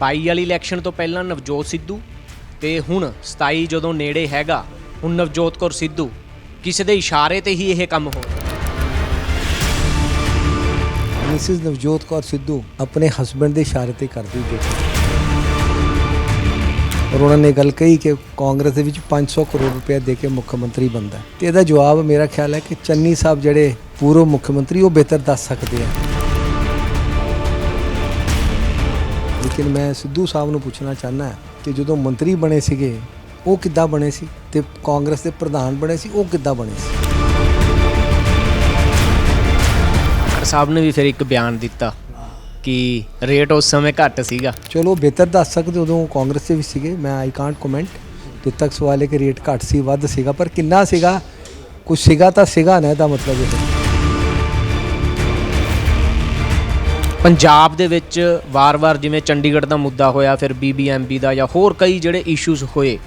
22 ਵਾਲੀ ਇਲੈਕਸ਼ਨ ਤੋਂ ਪਹਿਲਾਂ ਨਵਜੋਤ ਸਿੱਧੂ ਤੇ ਹੁਣ 27 ਜਦੋਂ ਨੇੜੇ ਹੈਗਾ, ਹੁਣ ਨਵਜੋਤ ਕੌਰ ਸਿੱਧੂ ਕਿਸੇ ਦੇ ਇਸ਼ਾਰੇ ਤੇ ਹੀ ਇਹ ਕੰਮ ਹੋ ਰਿਹਾ ਮਿਸਿਸ ਨਵਜੋਤ ਕੌਰ ਸਿੱਧੂ ਆਪਣੇ ਹਸਬੰਡ ਦੇ ਇਸ਼ਾਰੇ ਤੇ ਕਰਦੀ ਜੋ ਔਰ ਉਹਨਾਂ ਨੇ ਗੱਲ ਕਹੀ ਕਿ ਕਾਂਗਰਸ ਦੇ ਵਿੱਚ 500 ਕਰੋੜ ਰੁਪਏ ਦੇ ਕੇ ਮੁੱਖ ਮੰਤਰੀ ਬੰਦਾ ਤੇ ਇਹਦਾ ਜਵਾਬ ਮੇਰਾ ਖਿਆਲ ਹੈ ਕਿ ਚੰਨੀ ਸਾਹਿਬ ਜਿਹੜੇ ਪੂਰਵ ਮੁੱਖ ਮੰਤਰੀ, ਉਹ ਬਿਹਤਰ ਦੱਸ ਸਕਦੇ ਆ। ਲੇਕਿਨ ਮੈਂ ਸਿੱਧੂ ਸਾਹਿਬ ਨੂੰ ਪੁੱਛਣਾ ਚਾਹਨਾ ਕਿ ਜਦੋਂ ਮੰਤਰੀ ਬਣੇ ਸੀਗੇ ਉਹ ਕਿੱਦਾਂ ਬਣੇ ਸੀ? ਤੇ ਕਾਂਗਰਸ ਦੇ ਪ੍ਰਧਾਨ ਬਣੇ ਸੀ ਉਹ ਕਿੱਦਾਂ ਬਣੇ ਸੀ? ਸਾਹਿਬ ਨੇ ਵੀ ਫਿਰ ਇੱਕ ਬਿਆਨ ਦਿੱਤਾ ਕਿ ਰੇਟ ਉਸ ਸਮੇਂ ਘੱਟ ਸੀਗਾ। ਚਲੋ ਬਿਹਤਰ ਦੱਸ ਸਕਦੇ ਉਦੋਂ ਕਾਂਗਰਸ ਦੇ ਵੀ ਸੀਗੇ ਮੈਂ ਆਈ ਕਾਂਟ ਕਮੈਂਟ ਜਦ ਤੱਕ ਸਵਾਲ ਹੈ ਕਿ ਰੇਟ ਘੱਟ ਸੀ ਵੱਧ ਸੀਗਾ ਪਰ ਕਿੰਨਾ ਸੀਗਾ? ਕੁਝ ਸੀਗਾ ਤਾਂ ਸੀਗਾ ਨਾ ਇਹਦਾ ਮਤਲਬ ਇਹ ਪੰਜਾਬ ਦੇ ਵਿੱਚ ਵਾਰ-ਵਾਰ ਜਿਵੇਂ ਚੰਡੀਗੜ੍ਹ ਦਾ ਮੁੱਦਾ ਹੋਇਆ, ਫਿਰ ਬੀਬੀਐਮਬੀ ਦਾ ਜਾਂ ਹੋਰ ਕਈ ਜਿਹੜੇ ਇਸ਼ੂਜ਼ ਹੋਏ,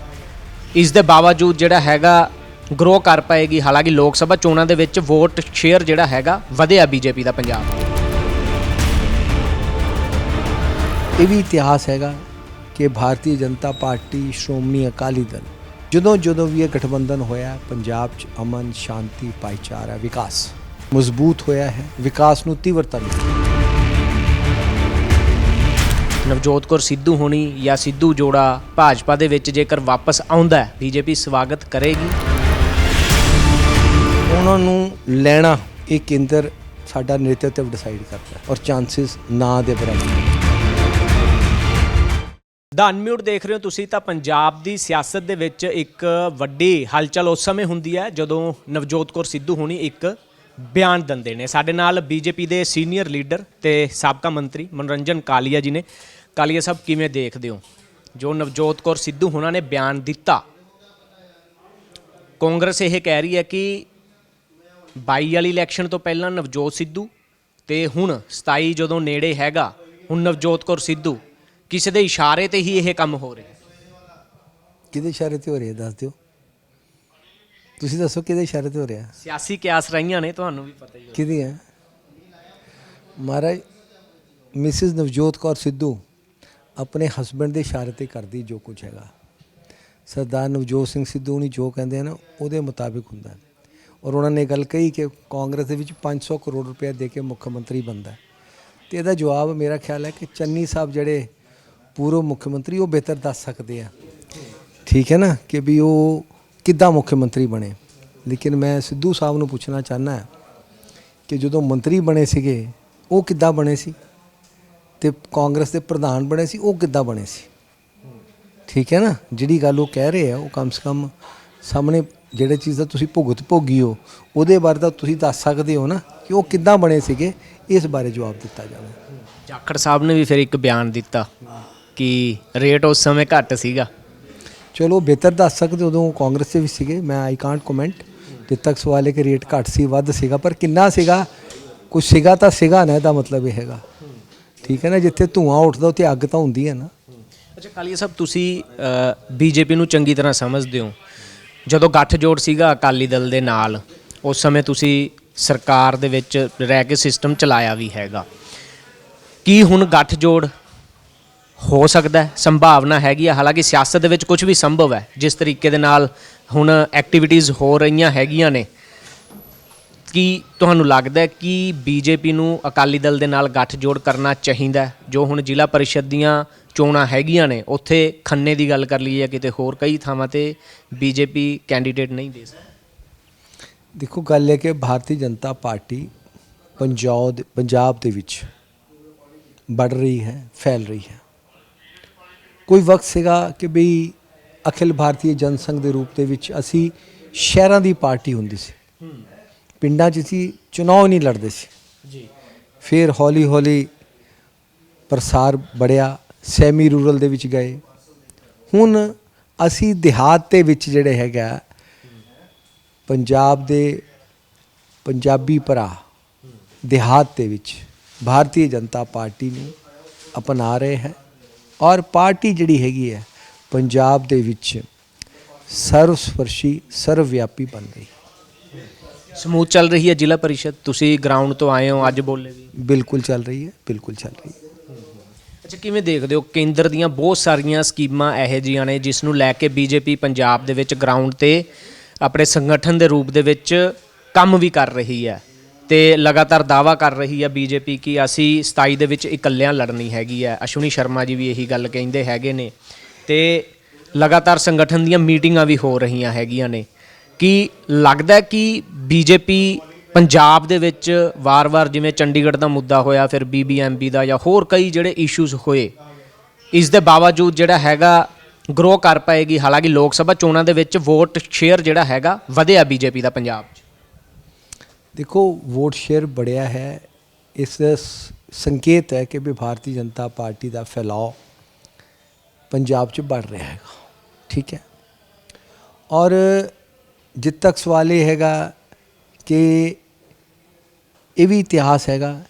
ਇਸ ਦੇ ਬਾਵਜੂਦ ਜਿਹੜਾ ਹੈਗਾ ਗਰੋ ਕਰ ਪਾਏਗੀ। ਹਾਲਾਂਕਿ ਲੋਕ ਸਭਾ ਚੋਣਾਂ ਦੇ ਵਿੱਚ ਵੋਟ ਸ਼ੇਅਰ ਜਿਹੜਾ ਹੈਗਾ ਵਧਿਆ ਬੀਜੇਪੀ ਦਾ ਪੰਜਾਬ। ਇਹ ਵੀ ਇਤਿਹਾਸ ਹੈਗਾ ਕਿ ਭਾਰਤੀ ਜਨਤਾ ਪਾਰਟੀ ਸ਼੍ਰੋਮਣੀ ਅਕਾਲੀ ਦਲ ਜਦੋਂ ਜਦੋਂ ਵੀ ਇਹ ਗਠਬੰਧਨ ਹੋਇਆ, ਪੰਜਾਬ 'ਚ ਅਮਨ, ਸ਼ਾਂਤੀ, ਭਾਈਚਾਰਾ, ਵਿਕਾਸ ਮਜ਼ਬੂਤ ਹੋਇਆ ਹੈ। ਵਿਕਾਸ ਨੂੰ ਤੀਵਰਤਾ ਮਿਲੀ। ਨਵਜੋਤ ਕੌਰ ਸਿੱਧੂ ਹੋਣੀ ਜਾਂ ਸਿੱਧੂ ਜੋੜਾ ਭਾਜਪਾ ਦੇ ਵਿੱਚ ਜੇਕਰ ਵਾਪਸ ਆਉਂਦਾ ਹੈ ਬੀਜੇਪੀ ਸਵਾਗਤ ਕਰੇਗੀ। ਉਹਨਾਂ ਨੂੰ ਲੈਣਾ ਇਹ ਕੇਂਦਰ ਸਾਡਾ ਨੇਤਰਤਵ ਡਿਸਾਈਡ ਕਰਦਾ ਹੈ ਔਰ ਚਾਂਸਸ ਨਾ ਦੇ ਬਰਾਬਰ। ਦਾ ਅਨਮਿਊਟ ਦੇਖ ਰਹੇ ਹੋ ਤੁਸੀਂ ਤਾਂ ਪੰਜਾਬ ਦੀ ਸਿਆਸਤ ਦੇ ਵਿੱਚ ਇੱਕ ਵੱਡੀ ਹਲਚਲ ਉਸ ਸਮੇਂ ਹੁੰਦੀ ਹੈ ਜਦੋਂ ਨਵਜੋਤ ਕੌਰ ਸਿੱਧੂ ਹੋਣੀ ਇੱਕ ਬਿਆਨ ਦਿੰਦੇ ਨੇ। ਸਾਡੇ ਨਾਲ ਬੀਜੇਪੀ ਦੇ ਸੀਨੀਅਰ ਲੀਡਰ ਤੇ ਸਾਬਕਾ ਮੰਤਰੀ ਮਨੋਰੰਜਨ ਕਾਲੀਆ ਜੀ ਨੇ। ਕਾਲੀਆ ਸਾਹਿਬ, ਕਿਵੇਂ ਦੇਖਦੇ ਹੋ? ਜੋ ਨਵਜੋਤ ਕੌਰ ਸਿੱਧੂ ਹੋਣਾ ਨੇ ਬਿਆਨ ਦਿੱਤਾ। ਕਾਂਗਰਸ ਇਹ ਕਹਿ ਰਹੀ ਹੈ ਕਿ 22 ਵਾਲੀ ਇਲੈਕਸ਼ਨ ਤੋਂ ਪਹਿਲਾਂ ਨਵਜੋਤ ਸਿੱਧੂ ਤੇ ਹੁਣ 27 ਜਦੋਂ ਨੇੜੇ ਹੈਗਾ, ਹੁਣ ਨਵਜੋਤ ਕੌਰ ਸਿੱਧੂ। ਕਿਸੇ ਦੇ ਇਸ਼ਾਰੇ ਤੇ ਹੀ ਇਹ ਕੰਮ ਹੋ ਰਿਹਾ। ਕਿਹਦੇ ਇਸ਼ਾਰੇ ਤੇ ਹੋ ਰਿਹਾ ਦੱਸ ਦਿਓ। ਤੁਸੀਂ ਦੱਸੋ ਕਿਹਦੇ ਇਸ਼ਾਰੇ ਤੇ ਹੋ ਰਿਹਾ? ਸਿਆਸੀ ਕਿਆਸ ਰਹੀਆਂ ਨੇ ਤੁਹਾਨੂੰ ਵੀ ਪਤਾ ਹੀ ਕਿਹਦੀ ਹੈ ਮਹਾਰਾਜ ਮਿਸਿਸ ਨਵਜੋਤ ਕੌਰ ਸਿੱਧੂ ਆਪਣੇ ਹਸਬੰਡ ਦੇ ਇਸ਼ਾਰੇ ਤੇ ਕਰਦੀ ਜੋ ਕੁਝ ਹੈਗਾ। ਸਰਦਾਰ ਨਵਜੋਤ ਸਿੰਘ ਸਿੱਧੂ ਨੇ ਜੋ ਕਹਿੰਦੇ ਆ ਨਾ ਉਹਦੇ ਮੁਤਾਬਿਕ ਹੁੰਦਾ। ਹੈ। ਔਰ ਉਹਨਾਂ ਨੇ ਗੱਲ ਕਹੀ ਕਿ ਕਾਂਗਰਸ ਦੇ ਵਿੱਚ 500 ਕਰੋੜ ਰੁਪਏ ਦੇ ਕੇ ਮੁੱਖ ਮੰਤਰੀ ਬੰਦਾ ਤੇ ਇਹਦਾ ਜਵਾਬ ਮੇਰਾ ਖਿਆਲ ਹੈ ਕਿ ਚੰਨੀ ਸਾਹਿਬ ਜਿਹੜੇ ਪੂਰਵ ਮੁੱਖ ਮੰਤਰੀ ਉਹ ਬਿਹਤਰ ਦੱਸ ਸਕਦੇ ਆ। ਠੀਕ ਹੈ ਨਾ? ਕਿ ਵੀ ਉਹ ਕਿੱਦਾਂ ਮੁੱਖ ਮੰਤਰੀ ਬਣੇ? ਲੇਕਿਨ ਮੈਂ ਸਿੱਧੂ ਸਾਹਿਬ ਨੂੰ ਪੁੱਛਣਾ ਚਾਹਨਾ ਕਿ ਜਦੋਂ ਮੰਤਰੀ ਬਣੇ ਸੀਗੇ, ਉਹ ਕਿੱਦਾਂ ਬਣੇ ਸੀ? ਤੇ ਕਾਂਗਰਸ ਦੇ ਪ੍ਰਧਾਨ ਬਣੇ ਸੀ, ਉਹ ਕਿੱਦਾਂ ਬਣੇ ਸੀ? ਠੀਕ ਹੈ ਨਾ? ਜਿਹੜੀ ਗੱਲ ਉਹ ਕਹਿ ਰਹੇ ਆ, ਉਹ ਕਮ ਸੇ ਕਮ ਸਾਹਮਣੇ ਜਿਹੜੇ ਚੀਜ਼ ਦਾ ਤੁਸੀਂ ਭੁਗਤ ਭੋਗੀ ਹੋ, ਉਹਦੇ ਬਾਰੇ ਤਾਂ ਤੁਸੀਂ ਦੱਸ ਸਕਦੇ ਹੋ ਨਾ ਕਿ ਉਹ ਕਿੱਦਾਂ ਬਣੇ ਸੀਗੇ, ਇਸ ਬਾਰੇ ਜਵਾਬ ਦਿੱਤਾ ਜਾਵੇ। ਜਾਖੜ ਸਾਹਿਬ ਨੇ ਵੀ ਫਿਰ ਇੱਕ ਬਿਆਨ ਦਿੱਤਾ ਕਿ ਰੇਟ ਉਸ ਸਮੇਂ ਘੱਟ ਸੀਗਾ। ਚਲੋ ਬਿਹਤਰ ਦੱਸ ਸਕਦੇ ਉਦੋਂ ਕਾਂਗਰਸ ਦੇ ਵੀ ਸੀਗੇ, ਮੈਂ ਆਈ ਕਾਂਟ ਕਮੈਂਟ ਜਦ ਤੱਕ ਸਵਾਲ ਹੈ ਕਿ ਰੇਟ ਘੱਟ ਸੀ, ਵੱਧ ਸੀਗਾ, ਪਰ ਕਿੰਨਾ ਸੀਗਾ ਕੁਝ ਸੀਗਾ ਤਾਂ ਸੀਗਾ ਨਾ, ਇਹਦਾ ਮਤਲਬ ਇਹ ਹੈਗਾ। ਠੀਕ ਹੈ ਨਾ, ਜਿੱਥੇ ਧੂਆਂ ਉੱਠਦਾ, ਉੱਥੇ ਅੱਗ ਤਾਂ ਹੁੰਦੀ ਹੈ ਨਾ। ਅੱਛਾ ਕਾਲੀਆ ਸਾਹਿਬ, ਤੁਸੀਂ ਬੀਜੇਪੀ ਨੂੰ ਚੰਗੀ ਤਰ੍ਹਾਂ ਸਮਝਦੇ ਹੋ? ਜਦੋਂ ਗੱਠਜੋੜ ਸੀਗਾ ਅਕਾਲੀ ਦਲ ਦੇ ਨਾਲ, ਉਸ ਸਮੇਂ ਤੁਸੀਂ ਸਰਕਾਰ ਦੇ ਵਿੱਚ ਰਹਿ ਕੇ ਸਿਸਟਮ ਚਲਾਇਆ ਵੀ ਹੈਗਾ। ਕੀ ਹੁਣ ਗੱਠਜੋੜ ਹੋ ਸਕਦਾ ਸੰਭਾਵਨਾ ਹੈਗੀ ਆ। ਹਾਲਾਂਕਿ ਸਿਆਸਤ ਦੇ ਵਿੱਚ ਕੁਝ ਵੀ ਸੰਭਵ ਹੈ, ਜਿਸ ਤਰੀਕੇ ਦੇ ਨਾਲ ਹੁਣ ਐਕਟੀਵਿਟੀਜ਼ ਹੋ ਰਹੀਆਂ ਹੈਗੀਆਂ ਨੇ, ਕੀ ਤੁਹਾਨੂੰ ਲੱਗਦਾ ਹੈ ਕਿ ਬੀਜੇਪੀ ਨੂੰ ਅਕਾਲੀ ਦਲ ਦੇ ਨਾਲ ਗੱਠਜੋੜ ਕਰਨਾ ਚਾਹੀਦਾ ਜੋ ਹੁਣ ਜ਼ਿਲ੍ਹਾ ਪਰਿਸ਼ਦ ਦੀਆਂ ਚੋਣਾਂ ਹੈਗੀਆਂ ਨੇ, ਉੱਥੇ ਖੰਨੇ ਦੀ ਗੱਲ ਕਰ ਲਈਏ ਜਾਂ ਕਿਤੇ ਹੋਰ ਕਈ ਥਾਵਾਂ ਤੇ ਬੀਜੇਪੀ ਕੈਂਡੀਡੇਟ ਨਹੀਂ ਦੇ ਸਕਦੀ। ਦੇਖੋ, ਗੱਲ ਹੈ ਕਿ ਭਾਰਤੀ ਜਨਤਾ ਪਾਰਟੀ ਪੰਜਾਬ ਦੇ- ਪੰਜਾਬ ਦੇ ਵਿੱਚ ਵੱਧ ਰਹੀ ਹੈ, ਫੈਲ ਰਹੀ ਹੈ। ਕੋਈ ਵਕਤ ਸੀਗਾ ਕਿ ਵੀ ਅਖਿਲ ਭਾਰਤੀ ਜਨਸੰਘ ਦੇ ਰੂਪ ਦੇ ਵਿੱਚ ਅਸੀਂ ਸ਼ਹਿਰਾਂ ਦੀ ਪਾਰਟੀ ਹੁੰਦੀ ਸੀ। ਪਿੰਡਾਂ 'ਚ ਅਸੀਂ ਚੁਣਾਵ ਨਹੀਂ ਲੜਦੇ ਸੀ। ਜੀ। ਫਿਰ ਹੌਲੀ ਹੌਲੀ ਪ੍ਰਸਾਰ ਬੜਿਆ ਸੈਮੀ ਰੂਰਲ ਦੇ ਵਿੱਚ ਗਏ। ਹੁਣ ਅਸੀਂ ਦਿਹਾਤ ਦੇ ਵਿੱਚ ਜਿਹੜੇ ਹੈਗਾ ਪੰਜਾਬ ਦੇ ਪੰਜਾਬੀ ਭਰਾ ਦਿਹਾਤ ਦੇ ਵਿੱਚ ਭਾਰਤੀ ਜਨਤਾ ਪਾਰਟੀ ਨੂੰ ਅਪਣਾ ਰਹੇ ਹੈ। ਔਰ ਪਾਰਟੀ ਜਿਹੜੀ ਹੈਗੀ ਹੈ ਪੰਜਾਬ ਦੇ ਵਿੱਚ ਸਰਵਸਪਰਸ਼ੀ ਸਰਵਵਿਆਪੀ ਬਣ ਰਹੀ ਹੈ ਸਮੂਥ ਚੱਲ ਰਹੀ ਹੈ ਜ਼ਿਲ੍ਹਾ ਪਰਿਸ਼ਦ? ਤੁਸੀਂ ਗਰਾਊਂਡ ਤੋਂ ਆਏ ਹੋ ਅੱਜ ਬੋਲੇ ਵੀ। ਬਿਲਕੁਲ ਚੱਲ ਰਹੀ ਹੈ ਬਿਲਕੁਲ ਚੱਲ ਰਹੀ ਹੈ। ਅੱਛਾ ਕਿਵੇਂ ਦੇਖਦੇ ਹੋ? ਕੇਂਦਰ ਦੀਆਂ ਬਹੁਤ ਸਾਰੀਆਂ ਸਕੀਮਾਂ ਇਹੋ ਜਿਹੀਆਂ ਨੇ ਜਿਸ ਨੂੰ ਲੈ ਕੇ ਬੀਜੇਪੀ ਪੰਜਾਬ ਦੇ ਵਿੱਚ ਗਰਾਊਂਡ ਤੇ ਆਪਣੇ ਸੰਗਠਨ ਦੇ ਰੂਪ ਦੇ ਵਿੱਚ ਕੰਮ ਵੀ ਕਰ ਰਹੀ ਹੈ। ਤੇ ਲਗਾਤਾਰ ਦਾਵਾ ਕਰ ਰਹੀ ਹੈ ਬੀਜੇਪੀ ਕਿ ਅਸੀਂ 27 ਦੇ ਵਿੱਚ ਇਕੱਲਿਆਂ ਲੜਨੀ ਹੈਗੀ ਹੈ। ਅਸ਼ਵਨੀ ਸ਼ਰਮਾ ਜੀ ਵੀ ਇਹੀ ਗੱਲ ਕਹਿੰਦੇ ਹੈਗੇ ਨੇ। ਤੇ ਲਗਾਤਾਰ ਸੰਗਠਨ ਦੀਆਂ ਮੀਟਿੰਗਾਂ ਵੀ ਹੋ ਰਹੀਆਂ ਹੈਗੀਆਂ ਨੇ। ਕਿ ਲੱਗਦਾ ਹੈ ਕਿ ਬੀਜੇਪੀ ਪੰਜਾਬ ਦੇ ਵਿੱਚ ਵਾਰ-ਵਾਰ ਜਿਵੇਂ ਚੰਡੀਗੜ੍ਹ ਦਾ ਮੁੱਦਾ ਹੋਇਆ, ਫਿਰ ਬੀਬੀਐਮਬੀ ਦਾ ਜਾਂ ਹੋਰ ਕਈ ਜਿਹੜੇ ਇਸ਼ੂਜ਼ ਹੋਏ, ਇਸ ਦੇ ਬਾਵਜੂਦ ਜਿਹੜਾ ਹੈਗਾ ਗਰੋ ਕਰ ਪਾਏਗੀ। ਹਾਲਾਂਕਿ ਲੋਕ ਸਭਾ ਚੋਣਾਂ ਦੇ ਵਿੱਚ ਵੋਟ ਸ਼ੇਅਰ ਜਿਹੜਾ ਹੈਗਾ, ਵਧਿਆ ਬੀਜੇਪੀ ਦਾ ਪੰਜਾਬ 'ਚ। ਦੇਖੋ ਵੋਟ ਸ਼ੇਅਰ ਬੜਿਆ ਹੈ। ਇਸ ਸ- ਸੰਕੇਤ ਹੈ ਕਿ ਵੀ ਭਾਰਤੀ ਜਨਤਾ ਪਾਰਟੀ ਦਾ ਫੈਲਾਅ ਪੰਜਾਬ 'ਚ बढ़ ਰਿਹਾ ਹੈਗਾ। ਠੀਕ ਹੈ? ਔਰ ਜਿੱਦ ਤੱਕ ਸਵਾਲ ਇਹ ਹੈਗਾ ਕਿ ਇਹ ਵੀ ਇਤਿਹਾਸ ਹੈਗਾ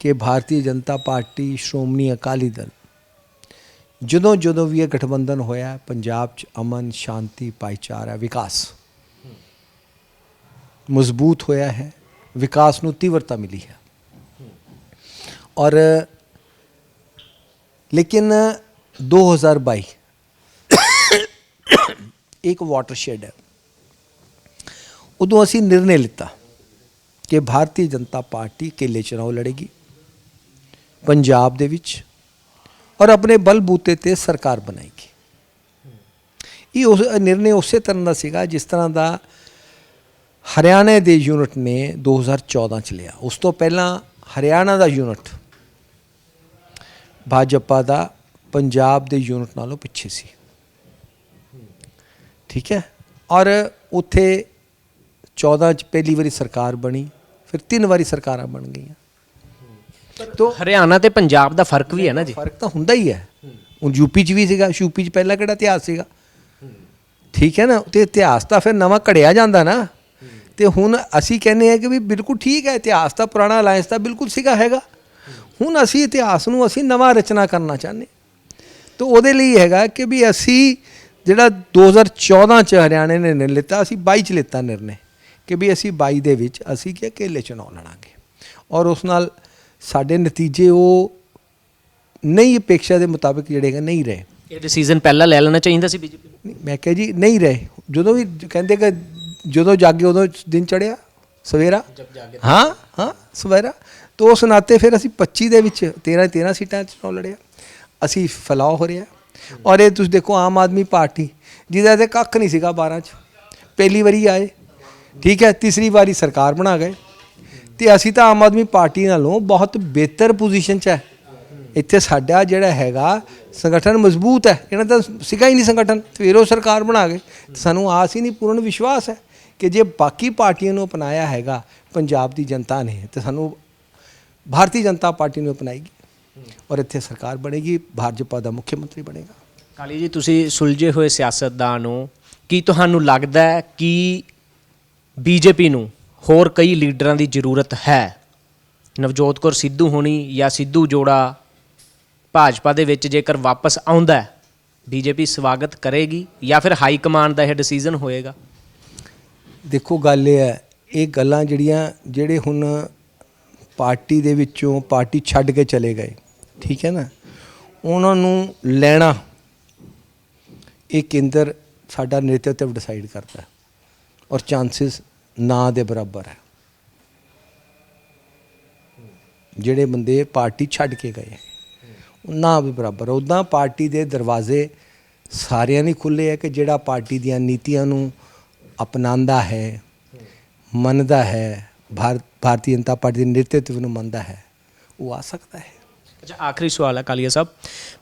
ਕਿ ਭਾਰਤੀ ਜਨਤਾ ਪਾਰਟੀ ਸ਼੍ਰੋਮਣੀ ਅਕਾਲੀ ਦਲ ਜਦੋਂ ਜਦੋਂ ਵੀ ਇਹ ਗਠਬੰਧਨ ਹੋਇਆ ਪੰਜਾਬ 'ਚ ਅਮਨ ਸ਼ਾਂਤੀ ਭਾਈਚਾਰਾ ਵਿਕਾਸ ਮਜ਼ਬੂਤ ਹੋਇਆ ਹੈ। ਵਿਕਾਸ ਨੂੰ ਤੀਵਰਤਾ ਮਿਲੀ ਹੈ ਔਰ ਲੇਕਿਨ 2022 ਇੱਕ ਵਾਟਰਸ਼ੈਡ ਹੈ ਉਦੋਂ ਅਸੀਂ ਨਿਰਣੇ ਲਿੱਤਾ ਕਿ ਭਾਰਤੀ ਜਨਤਾ ਪਾਰਟੀ ਇਕੱਲੇ ਚੁਣਾਵ ਲੜੇਗੀ ਪੰਜਾਬ ਦੇ ਵਿੱਚ ਔਰ ਆਪਣੇ ਬਲਬੂਤੇ ਤੇ ਸਰਕਾਰ ਬਣਾਏਗੀ ਇਹ ਉਸ ਨਿਰਣੇ ਉਸੇ ਤਰ੍ਹਾਂ ਦਾ ਸੀਗਾ ਜਿਸ ਤਰ੍ਹਾਂ ਦਾ ਹਰਿਆਣਾ ਦੇ ਯੂਨਿਟ ਨੇ 2014 ਚ ਲਿਆ। ਉਸ ਤੋਂ ਪਹਿਲਾਂ ਹਰਿਆਣਾ ਦਾ ਯੂਨਿਟ ਭਾਜਪਾ ਦਾ ਪੰਜਾਬ ਦੇ ਯੂਨਿਟ ਨਾਲੋਂ ਪਿੱਛੇ ਸੀ। ਠੀਕ ਹੈ? ਔਰ ਉੱਥੇ 14 ਚ ਪਹਿਲੀ ਵਾਰੀ ਸਰਕਾਰ ਬਣੀ ਫਿਰ ਤਿੰਨ ਵਾਰੀ ਸਰਕਾਰਾਂ ਬਣ ਗਈਆਂ। ਤੋ ਹਰਿਆਣਾ ਤੇ ਪੰਜਾਬ ਦਾ ਫ਼ਰਕ ਵੀ ਹੈ ਨਾ ਜੀ। ਫ਼ਰਕ ਤਾਂ ਹੁੰਦਾ ਹੀ ਹੈ। ਹੁਣ ਯੂਪੀ ਚ ਵੀ ਸੀਗਾ ਯੂਪੀ ਚ ਪਹਿਲਾਂ ਕਿਹੜਾ ਇਤਿਹਾਸ ਸੀਗਾ? ਠੀਕ ਹੈ ਨਾ? ਤੇ ਇਤਿਹਾਸ ਤਾਂ ਫਿਰ ਨਵਾਂ ਘੜਿਆ ਜਾਂਦਾ ਨਾ। ਤੇ ਹੁਣ ਅਸੀਂ ਕਹਿੰਦੇ ਆ ਕਿ ਵੀ ਬਿਲਕੁਲ ਠੀਕ ਹੈ ਇਤਿਹਾਸ ਦਾ ਪੁਰਾਣਾ ਅਲਾਈਅੰਸ ਦਾ ਬਿਲਕੁਲ ਸੀਗਾ ਹੈਗਾ। ਹੁਣ ਅਸੀਂ ਇਤਿਹਾਸ ਨੂੰ ਅਸੀਂ ਨਵਾਂ ਰਚਨਾ ਕਰਨਾ ਚਾਹੁੰਦੇ ਤਾਂ ਉਹਦੇ ਲਈ ਹੈਗਾ ਕਿ ਵੀ ਅਸੀਂ ਜਿਹੜਾ 2014 ਚ ਹਰਿਆਣੇ ਨੇ ਨਿਰ ਲਿੱਤਾ ਅਸੀਂ 22 ਚ ਲਿੱਤਾ ਨਿਰਣੇ। ਕਿ ਵੀ ਅਸੀਂ 22 ਦੇ ਵਿੱਚ ਅਸੀਂ ਕਿ ਅਕੇਲੇ ਚੁਣਾਵ ਲੜਾਂਗੇ। ਔਰ ਉਸ ਨਾਲ ਸਾਡੇ ਨਤੀਜੇ ਉਹ ਨਹੀਂ ਅਪੇਕਸ਼ਾ ਦੇ ਮੁਤਾਬਿਕ ਜਿਹੜੇਗਾ ਨਹੀਂ ਰਹੇ। ਇਹ ਡਿਸੀਜਨ ਪਹਿਲਾਂ ਲੈ ਲੈਣਾ ਚਾਹੀਦਾ ਸੀ ਬੀਜੇਪੀ ਨੂੰ? ਮੈਂ ਕਹੇ ਜੀ ਨਹੀਂ ਰਹੇ। ਜਦੋਂ ਵੀ ਕਹਿੰਦੇ ਕਿ ਜਦੋਂ ਜਾਗੇ ਉਦੋਂ ਦਿਨ ਚੜਿਆ? ਸਵੇਰਾ? ਹਾਂ ਹਾਂ ਸਵੇਰਾ। ਤੋਂ ਉਸ ਨਾਤੇ ਫਿਰ ਅਸੀਂ 25 ਦੇ ਵਿੱਚ 13 13 ਸੀਟਾਂ ਚ ਲੜਿਆ। ਅਸੀਂ ਫੈਲਾਅ ਹੋ ਰਿਹਾ। ਔਰ ਇਹ ਤੁਸੀਂ ਦੇਖੋ ਆਮ ਆਦਮੀ ਪਾਰਟੀ ਜਿਹਦਾ ਤੇ ਕੱਖ ਨਹੀਂ ਸੀਗਾ 12 ਚ। ਪਹਿਲੀ ਵਾਰੀ ਆਏ। ਠੀਕ ਹੈ ਤੀਸਰੀ ਵਾਰੀ ਸਰਕਾਰ ਬਣਾ ਗਏ। ਤੇ ਅਸੀਂ ਤਾਂ ਆਮ ਆਦਮੀ ਪਾਰਟੀ ਨਾਲੋਂ ਬਹੁਤ ਬਿਹਤਰ ਪੋਜੀਸ਼ਨ 'ਚ ਹੈ। ਇੱਥੇ ਸਾਡਾ ਜਿਹੜਾ ਹੈਗਾ ਸੰਗਠਨ ਮਜ਼ਬੂਤ ਹੈ। ਇਹਨਾਂ ਦਾ ਸਿਗਾ ਹੀ ਨਹੀਂ ਸੰਗਠਨ। ਫਿਰ ਉਹ ਸਰਕਾਰ ਬਣਾ ਗਏ। ਸਾਨੂੰ ਆਸ ਹੀ ਨਹੀਂ ਪੂਰਨ ਵਿਸ਼ਵਾਸ ਹੈ। ਕਿ ਜੇ ਬਾਕੀ ਪਾਰਟੀਆਂ ਨੂੰ ਅਪਣਾਇਆ ਹੈਗਾ, ਪੰਜਾਬ ਦੀ ਜਨਤਾ ਨੇ, ਤੇ ਸਾਨੂੰ ਭਾਰਤੀ ਜਨਤਾ ਪਾਰਟੀ ਨੂੰ ਅਪਣਾਏਗੀ। ਔਰ ਇੱਥੇ ਸਰਕਾਰ ਬਣੇਗੀ, ਭਾਜਪਾ ਦਾ ਮੁੱਖ ਮੰਤਰੀ ਬਣੇਗਾ। ਕਾਲੀ ਜੀ, ਤੁਸੀਂ ਸੁਲਝੇ ਹੋਏ ਸਿਆਸਤਦਾਨ ਹੋ ਕੀ ਤੁਹਾਨੂੰ ਲੱਗਦਾ ਹੈ ਕਿ ਬੀਜੇਪੀ ਨੂੰ ਹੋਰ ਕਈ ਲੀਡਰਾਂ ਦੀ ਜ਼ਰੂਰਤ ਹੈ? ਨਵਜੋਤ ਕੌਰ ਸਿੱਧੂ ਹੋਣੀ ਜਾਂ ਸਿੱਧੂ ਜੋੜਾ ਭਾਜਪਾ ਦੇ ਵਿੱਚ ਜੇਕਰ ਵਾਪਸ ਆਉਂਦਾ ਹੈ, ਬੀਜੇਪੀ ਸਵਾਗਤ ਕਰੇਗੀ ਜਾਂ ਫਿਰ ਹਾਈ ਕਮਾਂਡ ਦਾ ਇਹ ਡਿਸੀਜਨ ਹੋਏਗਾ? ਦੇਖੋ ਗੱਲ ਇਹ ਹੈ, ਇਹ ਗੱਲਾਂ ਜਿਹੜੀਆਂ ਜਿਹੜੇ ਹੁਣ ਪਾਰਟੀ ਦੇ ਵਿੱਚੋਂ ਪਾਰਟੀ ਛੱਡ ਕੇ ਚਲੇ ਗਏ, ਠੀਕ ਹੈ ਨਾ? ਉਹਨਾਂ ਨੂੰ ਲੈਣਾ, ਇਹ ਕੇਂਦਰ ਸਾਡਾ ਨੇਤਰਤਵ ਡਿਸਾਈਡ ਕਰਦਾ ਹੈ ਔਰ ਚਾਂਸਸ ਨਾ ਦੇ ਬਰਾਬਰ ਹੈ। ਜਿਹੜੇ ਬੰਦੇ ਪਾਰਟੀ ਛੱਡ ਕੇ ਗਏ ਉਹ ਨਾ ਵੀ ਬਰਾਬਰ ਉਦਾਂ ਪਾਰਟੀ ਦੇ ਦਰਵਾਜ਼ੇ ਸਾਰਿਆਂ ਲਈ ਖੁੱਲੇ ਹੈ ਕਿ ਜਿਹੜਾ ਪਾਰਟੀ ਦੀਆਂ ਨੀਤੀਆਂ ਨੂੰ ਅਪਣਾਉਂਦਾ ਹੈ, ਮੰਨਦਾ ਹੈ ਭਾਰਤ ਭਾਰਤੀ ਜਨਤਾ ਪਾਰਟੀ ਦੇ ਨੇਤਰਤਵ ਨੂੰ ਮੰਨਦਾ ਹੈ, ਉਹ ਆ ਸਕਦਾ ਹੈ। ਅੱਛਾ, ਆਖਰੀ ਸਵਾਲ ਹੈ ਕਾਲੀਆ ਸਾਹਿਬ।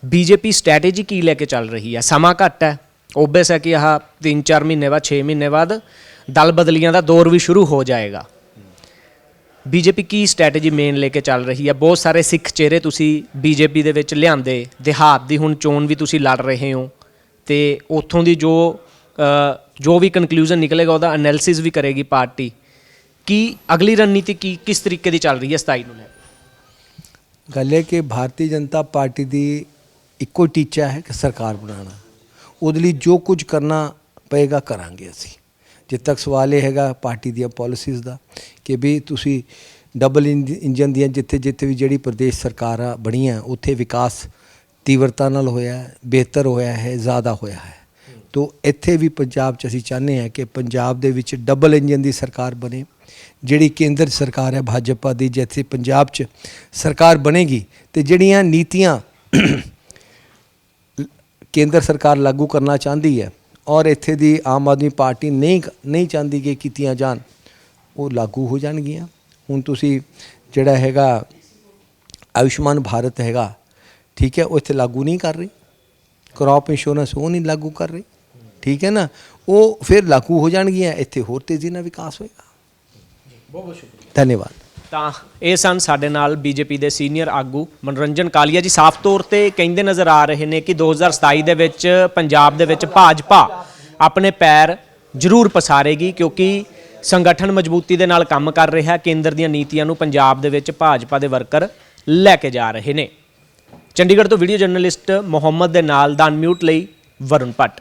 ਬੀਜੇਪੀ ਸਟ੍ਰੈਟੇਜੀ ਕੀ ਲੈ ਕੇ ਚੱਲ ਰਹੀ ਹੈ? ਸਮਾਂ ਘੱਟ ਹੈ ਓਬਵੀਅਸ ਹੈ ਕਿ ਆਹ 3-4 ਮਹੀਨੇ ਬਾਅਦ 6 ਮਹੀਨੇ ਬਾਅਦ ਦਲ ਬਦਲੀਆਂ ਦਾ ਦੌਰ ਵੀ ਸ਼ੁਰੂ ਹੋ ਜਾਏਗਾ। ਬੀਜੇਪੀ ਕੀ ਸਟ੍ਰੈਟੇਜੀ ਮੇਨ ਲੈ ਕੇ ਚੱਲ ਰਹੀ ਹੈ? ਬਹੁਤ ਸਾਰੇ ਸਿੱਖ ਚਿਹਰੇ ਤੁਸੀਂ ਬੀਜੇਪੀ ਦੇ ਵਿੱਚ ਲਿਆਂਦੇ, ਦਿਹਾਤ ਦੀ ਹੁਣ ਚੋਣ ਵੀ ਤੁਸੀਂ ਲੜ ਰਹੇ ਹੋ ਤੇ ਉੱਥੋਂ ਦੀ ਜੋ ਜੋ ਵੀ ਕਨਕਲੂਜਨ ਨਿਕਲੇਗਾ ਉਹਦਾ ਐਨਾਲਿਸਿਸ ਵੀ ਕਰੇਗੀ ਪਾਰਟੀ ਕਿ ਅਗਲੀ ਰਣਨੀਤੀ ਕੀ, ਕਿਸ ਤਰੀਕੇ ਦੀ ਚੱਲ ਰਹੀ ਹੈ 27 ਨੂੰ ਲੈ ਗੱਲ ਹੈ ਕਿ ਭਾਰਤੀ ਜਨਤਾ ਪਾਰਟੀ ਦੀ ਇੱਕੋ ਟੀਚਾ ਹੈ ਕਿ ਸਰਕਾਰ ਬਣਾਉਣਾ। ਉਹਦੇ ਲਈ ਜੋ ਕੁਝ ਕਰਨਾ ਪਏਗਾ ਕਰਾਂਗੇ ਅਸੀਂ। ਜਿੱਦ ਤੱਕ ਸਵਾਲ ਇਹ ਹੈਗਾ ਪਾਰਟੀ ਦੀਆਂ ਪਾਲਿਸੀਜ਼ ਦਾ ਕਿ ਵੀ ਤੁਸੀਂ ਡਬਲ ਇੰਜਨ ਦੀਆਂ ਜਿੱਥੇ ਜਿੱਥੇ ਵੀ ਜਿਹੜੀ ਪ੍ਰਦੇਸ਼ ਸਰਕਾਰਾਂ ਬਣੀਆਂ, ਉੱਥੇ ਵਿਕਾਸ ਤੀਵਰਤਾ ਨਾਲ ਹੋਇਆ, ਬਿਹਤਰ ਹੋਇਆ ਹੈ, ਜ਼ਿਆਦਾ ਹੋਇਆ ਹੈ। ਤੋ ਇੱਥੇ ਵੀ ਪੰਜਾਬ 'ਚ ਅਸੀਂ ਚਾਹੁੰਦੇ ਹਾਂ ਕਿ ਪੰਜਾਬ ਦੇ ਵਿੱਚ ਡਬਲ ਇੰਜਨ ਦੀ ਸਰਕਾਰ ਬਣੇ, ਜਿਹੜੀ ਕੇਂਦਰ ਸਰਕਾਰ ਹੈ ਭਾਜਪਾ ਦੀ, ਜਿੱਥੇ ਪੰਜਾਬ 'ਚ ਸਰਕਾਰ ਬਣੇਗੀ ਤੇ ਜਿਹੜੀਆਂ ਨੀਤੀਆਂ ਕੇਂਦਰ ਸਰਕਾਰ ਲਾਗੂ ਕਰਨਾ ਚਾਹੁੰਦੀ ਹੈ ਔਰ ਇੱਥੇ ਦੀ ਆਮ ਆਦਮੀ ਪਾਰਟੀ ਨਹੀਂ ਨਹੀਂ ਚਾਹੁੰਦੀ ਕਿ ਕੀਤੀਆਂ ਜਾਣ, ਉਹ ਲਾਗੂ ਹੋ ਜਾਣਗੀਆਂ। ਹੁਣ ਤੁਸੀਂ ਜਿਹੜਾ ਹੈਗਾ ਆਯੁਸ਼ਮਾਨ ਭਾਰਤ ਹੈਗਾ, ਠੀਕ ਹੈ, ਉਹ ਇੱਥੇ ਲਾਗੂ ਨਹੀਂ ਕਰ ਰਹੀ। ਕ੍ਰੌਪ ਇੰਸ਼ੋਰੈਂਸ ਉਹ ਨਹੀਂ ਲਾਗੂ ਕਰ ਰਹੀ। ਠੀਕ ਹੈ ਨਾ ਉਹ ਫਿਰ ਲਾਗੂ ਹੋ ਜਾਣਗੀਆਂ ਇੱਥੇ ਹੋਰ ਤੇਜ਼ੀ ਨਾਲ ਵਿਕਾਸ ਹੋਏਗਾ। ਬਹੁਤ ਬਹੁਤ ਸ਼ੁਕਰੀਆ। ਧੰਨਵਾਦ। ਤਾਂ ਇਹ ਸਨ ਸਾਡੇ ਨਾਲ ਬੀਜੇਪੀ ਦੇ ਸੀਨੀਅਰ ਆਗੂ ਮਨੋਰੰਜਨ ਕਾਲੀਆ ਜੀ। ਸਾਫ਼ ਤੌਰ ਤੇ ਕਹਿੰਦੇ ਨਜ਼ਰ ਆ ਰਹੇ ਨੇ ਕਿ 2027 ਦੇ ਵਿੱਚ ਪੰਜਾਬ ਦੇ ਵਿੱਚ ਭਾਜਪਾ ਆਪਣੇ ਪੈਰ ਜ਼ਰੂਰ ਪਸਾਰੇਗੀ ਕਿਉਂਕਿ ਸੰਗਠਨ ਮਜ਼ਬੂਤੀ ਦੇ ਨਾਲ ਕੰਮ ਕਰ ਰਿਹਾ। ਕੇਂਦਰ ਦੀਆਂ ਨੀਤੀਆਂ ਨੂੰ ਪੰਜਾਬ ਦੇ ਵਿੱਚ ਭਾਜਪਾ ਦੇ ਵਰਕਰ ਲੈ ਕੇ ਜਾ ਰਹੇ ਨੇ। ਚੰਡੀਗੜ੍ਹ ਤੋਂ ਵੀਡੀਓ ਜਰਨਲਿਸਟ ਮੁਹੰਮਦ ਦੇ ਨਾਲ ਦਾ ਅਨਮਿਊਟ ਲਈ ਵਰੁਣ ਭੱਟ।